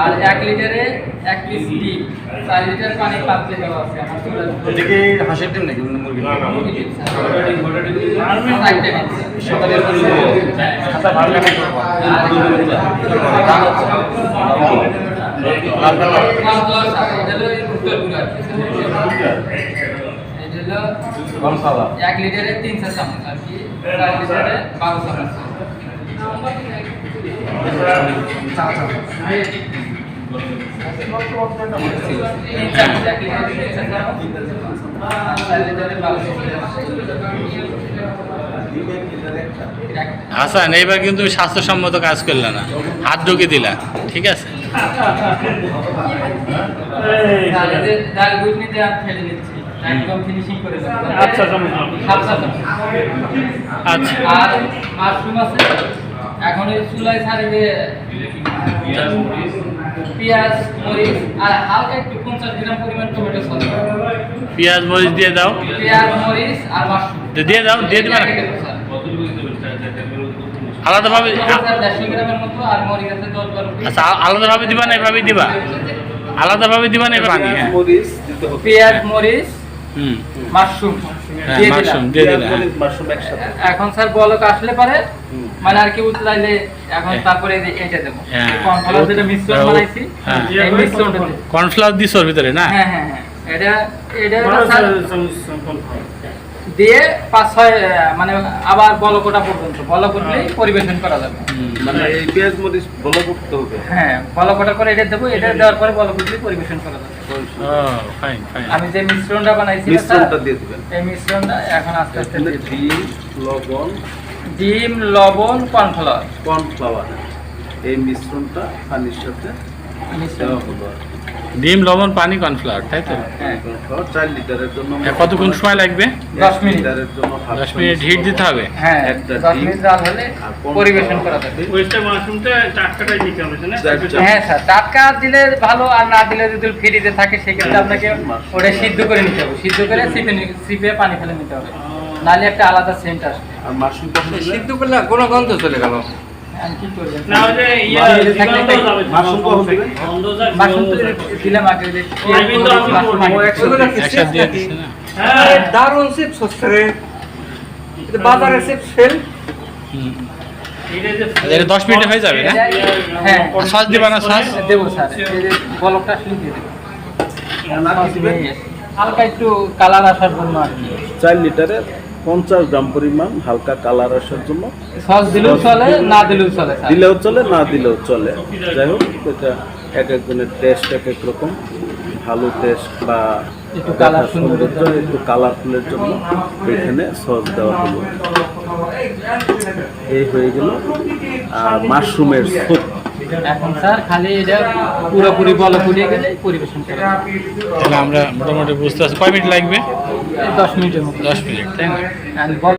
আর এক লিটারে এক পিস ডিম। চার লিটার পানি পাত্রে দেওয়া আছে এটা কি হাঁসের ডিম নাকি? মুরগি স্যার। এই উত্তরগুলো আর কি, স্যার। এটা এক লিটারে তিনশো চামচ আর কি। চার লিটারে বারো চামচ। হাসান এইবার কিন্তু স্বাস্থ্যসম্মত কাজ করলে না। হাত ঢুকে দিলা ঠিক আছে? একদম ফিনিশিং করে আচ্ছা। আচ্ছা। আর মাশরুম আছে? এই চুলায় ছাড়িয়ে পেঁয়াজ মরিচ আর হালকা একটু পঞ্চাশ গ্রাম পরিমাণ টমেটো সস। পেঁয়াজ মরিচ দিয়ে দাও। পেঁয়াজ মরিচ আর মাশরুম। দিয়ে দাও দিয়ে দিবা না? আলাদাভাবে। আচ্ছা আলাদাভাবে দিবা না এভাবে দিবা? আলাদাভাবে দিবা না এভাবে? পেঁয়াজ মরিচ মাশরুম। হ্যাঁ দিয়ে দিলাম। হ্যাঁ। মাশরুম একসাথে। এখন স্যার বলক আসলে পারে মানে আর কি উতলাইলে এখন হ্যাঁ। তারপরে এটা এইটা দেবো। কর্নফ্লাওয়ার যেটা মিশ্রণ বানাইছি হ্যাঁ। এই মিশ্রণটা কর্নফ্লাওয়ার দিস ওর ভিতরে না? হ্যাঁ হ্যাঁ এটা এটা স্যার দিয়ে পাঁচ ছয় মানে আবার বলকটা পর্যন্ত। বলক উঠলেই পরিবেশন করা যাবে। মানে এই পেঁয়াজ মরিচ হবে। হ্যাঁ বলকটা করে এটা দেবো এটা দেওয়ার পরে বলক উঠলেই পরিবেশন করা যাবে। ও ফাইন ফাইন আমি যে মিশ্রণটা বানাইছি মিশ্রণটা দিয়ে দিবেন। এই মিশ্রণটা এখন আস্তে আস্তে। ডিম লবণ। ডিম লবণ কর্নফ্লাওয়ার। কর্নফ্লাওয়ার। এই মিশ্রণটা পানির সাথে দেওয়া হলো আর। ডিম লবণ পানি কর্নফ্লাওয়ার তাই তো? হ্যাঁ চার লিটারের জন্য হ্যাঁ, কতক্ষণ সময় লাগবে? দশ মিনিট। জন্য দশ মিনিট হিট দিতে হবে। হ্যাঁ দশ মিনিট জাল হলে পরিবেশন করা যাবে। ওয়েস্টার মাশরুমটা টাটকাটাই দিতে হবে তাই না? চার চামচ। হ্যাঁ স্যার টাটকা দিলে ভালো আর না দিলে যদি ফ্রিজে থাকে সেক্ষেত্রে আপনাকে ওটা সিদ্ধ করে নিতে হবে। সিদ্ধ করে সিপে সিপে পানি ফেলে নিতে হবে। নাহলে একটা আলাদা সেন্ট আসবে। আর মাশরুম সিদ্ধ করলে কোনো গন্ধ চলে গেল। ইয়ে চিপস হ্যাঁ। দারুণ চিপস হচ্ছে রে বাজারে চিপস ফেল এটা যে এটা দশ মিনিটে হয়ে যাবে না? হ্যাঁ। সস দিবা না সস দেবো স্যার। বলকটা দিয়ে? হালকা একটু কালার আসার জন্য আর কি। চার লিটারে পঞ্চাশ গ্রাম পরিমাণ হালকা কালার আসার জন্য। সস দিলেও চলে না দিলেও চলে দিলেও চলে না দিলেও চলে। যাই হোক এটা এক একজনের টেস্ট এক এক রকম। ভালো টেস্ট বা একটু colour সৌন্দর্য একটু কালারফুলের জন্য এখানে সস দেওয়া হলো। এই হয়ে গেল আর মাশরুমের স্যুপ। এখন স্যার খালি এটা পুরোপুরি বল উঠিয়ে গেলে পরিবেশন করা তাহলে আমরা মোটামুটি বুঝতে পারছি। কয় মিনিট লাগবে? দশ মিনিটের মতো। দশ মিনিট তাই না? বল